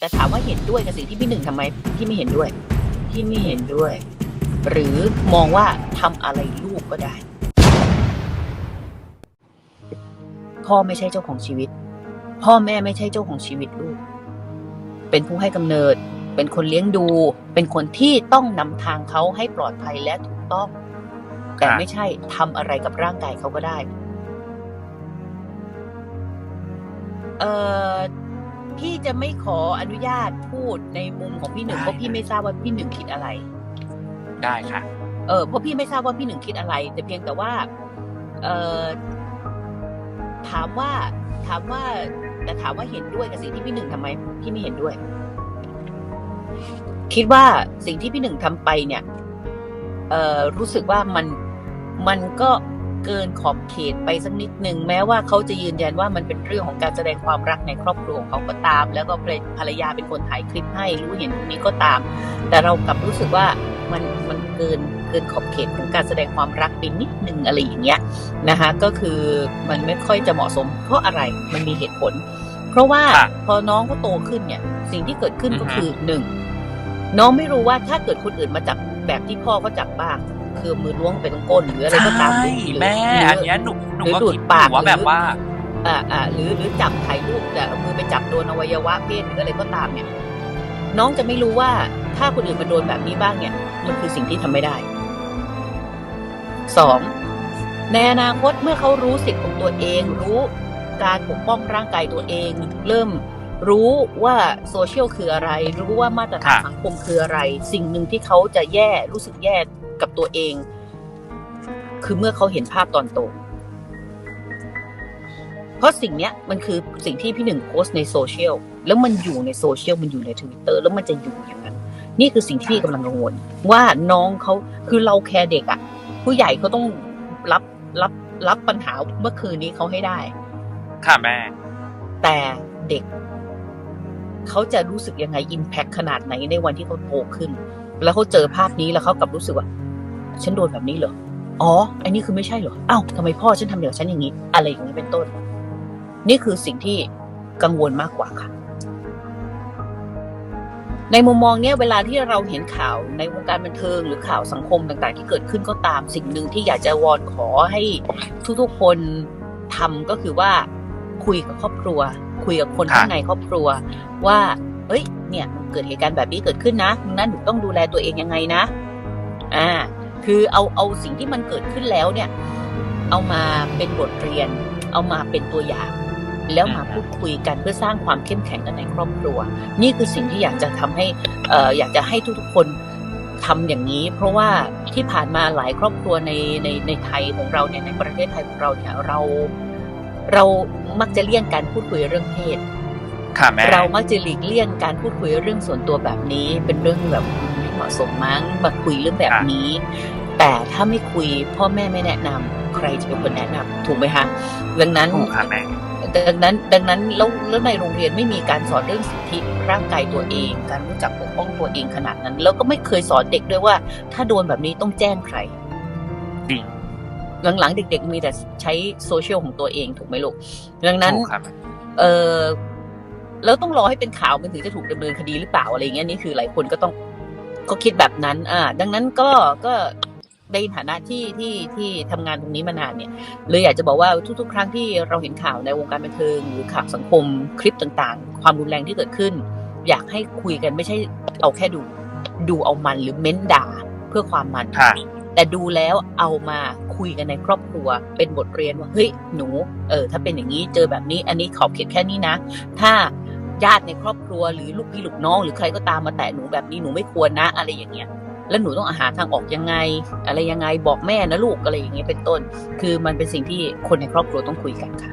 แต่ถามว่าเห็นด้วยกับสิ่งที่พี่หนึ่งทำไมพี่ไม่เห็นด้วยพี่ไม่เห็นด้วย หรือมองว่าทำอะไรลูกก็ได้ พ่อไม่ใช่เจ้าของชีวิต พ่อแม่ไม่ใช่เจ้าของชีวิตลูก เป็นผู้ให้กำเนิด เป็นคนเลี้ยงดู เป็นคนที่ต้องนำทางเขาให้ปลอดภัยและถูกต้อง แต่ไม่ใช่ทำอะไรกับร่างกายเขาก็ได้ เอ่อ พี่จะไม่ขออนุญาตพูดในมุมของพี่หนึ่งเพราะพี่ไม่ทราบว่าพี่หนึ่งคิดอะไร ได้ค่ะ เออเพราะพี่ไม่ทราบว่าพี่หนึ่งคิดอะไร แต่เพียงแต่ว่า เออถามว่าถามว่า แต่ถามว่าเห็นด้วยกับสิ่งที่พี่หนึ่งทำไหมพี่ไม่เห็นด้วย คิดว่าสิ่งที่พี่หนึ่งทำไปเนี่ย เออรู้สึกว่ามันมันก็ เกินขอบเขตไปสักนิดหนึ่งแม้ว่าเขาจะยืนยันว่ามันเป็นเรื่องของการแสดงความรักในครอบครัวของเขาก็ตาม แล้วก็ภรรยาเป็นคนถ่ายคลิปให้รู้เห็นตรงนี้ก็ตาม แต่เรากลับรู้สึกว่ามันมันเกินเกินขอบเขตของการแสดงความรักไปนิดนึงอะไรอย่างเงี้ยนะคะก็คือมันไม่ค่อยจะเหมาะสม เพราะอะไรมันมีเหตุผล เพราะว่าพอน้องเขาโตขึ้นเนี่ยสิ่งที่เกิดขึ้นก็คือหนึ่งน้องไม่รู้ว่าถ้าเกิดคนอื่นมาจับแบบที่พ่อเขาจับบ้าง คือมือล้วงไปตรงก้นหรืออะไรก็ตามใช่หรือแม่หรืออันเนี้ยหนูหนูหรือก็ดูดคิดปากอยู่ว่าหรือแบบว่าอ่าอ่าหรือหรือจับถ่ายรูปแต่เอามือไปจับโดนอวัยวะเพศหรืออะไรก็ตามเนี่ย น้องจะไม่รู้ว่าถ้าคนอื่นมาโดนแบบนี้บ้างเนี่ย มันคือสิ่งที่ทำไม่ได้สองในอนาคตเมื่อเขารู้สิทธิ์ของตัวเอง รู้การปกป้องร่างกายตัวเอง เริ่มรู้ว่าโซเชียลคืออะไร รู้ว่ามาตรฐานค่ะสังคมคืออะไร สิ่งหนึ่งที่เขาจะแย่รู้สึกแย่ กับตัวเอง คือเมื่อเขาเห็นภาพตอนโต เพราะสิ่งเนี้ยมันคือสิ่งที่พี่หนึ่งโพสต์ในโซเชียลแล้วมันอยู่ในโซเชียลมันอยู่ในทวิตเตอร์แล้วมันจะอยู่อย่างนั้น นี่คือสิ่งที่พี่กำลังกังวล ว่าน้องเขาคือเราแคร์เด็กอะผู้ใหญ่เขาต้องรับรับรับปัญหาเมื่อคืนนี้เขาให้ได้ ค่ะแม่ แต่เด็ก เขาจะรู้สึกยังไงอิมแพคขนาดไหนในวันที่เขาโตขึ้น แล้วเขาเจอภาพนี้แล้วเขากลับรู้สึกว่า ฉันโดนแบบนี้เหรอ อ๋อ อันนี้คือไม่ใช่เหรออ้าวทำไมพ่อฉันทำอย่างฉันอย่างนี้ อะไรอย่างนี้เป็นต้น นี่คือสิ่งที่กังวลมากกว่าค่ะ ในมุมมองเนี้ยเวลาที่เราเห็นข่าวในวงการบันเทิงหรือข่าวสังคมต่างๆ ที่เกิดขึ้นก็ตามสิ่งหนึ่งที่อยากจะวอนขอให้ทุกๆคนทำก็คือว่าคุยกับครอบครัว คุยกับคนค่ะข้างในครอบครัว ว่า เอ้ย เนี่ยมันเกิดเหตุการณ์แบบนี้เกิดขึ้นนะดังนั้นหนูต้องดูแลตัวเองยังไงนะ อ่า คือเอาเอาสิ่งที่มันเกิดขึ้นแล้วเนี่ย เอามาเป็นบทเรียน เอามาเป็นตัวอย่าง แล้วมาพูดคุยกันเพื่อสร้างความเข้มแข็งกันในครอบครัว นี่คือสิ่งที่อยากจะทำให้เอ่ออยากจะให้ทุกๆคนทำอย่างนี้ เพราะว่าที่ผ่านมาหลายครอบครัวในในในไทยของเราเนี่ยในประเทศไทยของเราเนี่ยเรา เรามักจะเลี่ยงการพูดคุยเรื่องเพศค่ะแม่เรามักจะหลีกเลี่ยงการพูดคุยเรื่องส่วนตัวแบบนี้เป็นเรื่องแบบไม่ เหมาะสมมั้งมาคุยเรื่องแบบนี้ แต่ถ้าไม่คุยพ่อแม่ไม่แนะนำใครจะเป็นคนแนะนำถูกไหมคะดังนั้นถูกค่ะแม่ดังนั้นดังนั้นแล้วแล้วในโรงเรียนไม่มีการสอนเรื่องสิทธิร่างกายตัวเอง การรู้จักปกป้องตัวเองขนาดนั้น แล้วก็ไม่เคยสอนเด็กด้วยว่า ถ้าโดนแบบนี้ต้องแจ้งใครจริงหลังๆเด็ก ๆ มีแต่ใช้โซเชียลของตัวเองถูกไหมลูกดังนั้นถูกค่ะแม่เออแล้วต้องรอให้เป็นข่าวมันถึงจะถูกดำเนินคดีหรือเปล่าอะไรเงี้ยนี่คือหลายคนก็ต้อง ก็คิดแบบนั้น อ่า ดังนั้นก็ก็ในฐานะที่ที่ที่ทำงานตรงนี้มานานเนี่ยเลยอยากจะบอกว่าทุก ๆ ครั้งที่เราเห็นข่าวในวงการบันเทิงหรือข่าวสังคมคลิปต่างๆ ความรุนแรงที่เกิดขึ้น อยากให้คุยกันไม่ใช่เอาแค่ดูดูเอามันหรือเม้นด่าเพื่อความมันค่ะแต่ดูแล้วเอามาคุยกันในครอบครัว เป็นบทเรียนว่าเฮ้ยหนู เออถ้าเป็นอย่างนี้เจอแบบนี้ อันนี้ขอบเขตแค่นี้นะ ถ้า ญาติในครอบครัวหรือลูกพี่ลูกน้อง หรือใครก็ตามมาแตะหนูแบบนี้หนูไม่ควรนะ อะไรอย่างเงี้ยแล้วหนูต้องอาหาทางออกยังไง อะไรยังไงบอกแม่นะลูกอะไรอย่างเงี้ยเป็นต้น คือมันเป็นสิ่งที่คนในครอบครัวต้องคุยกันค่ะ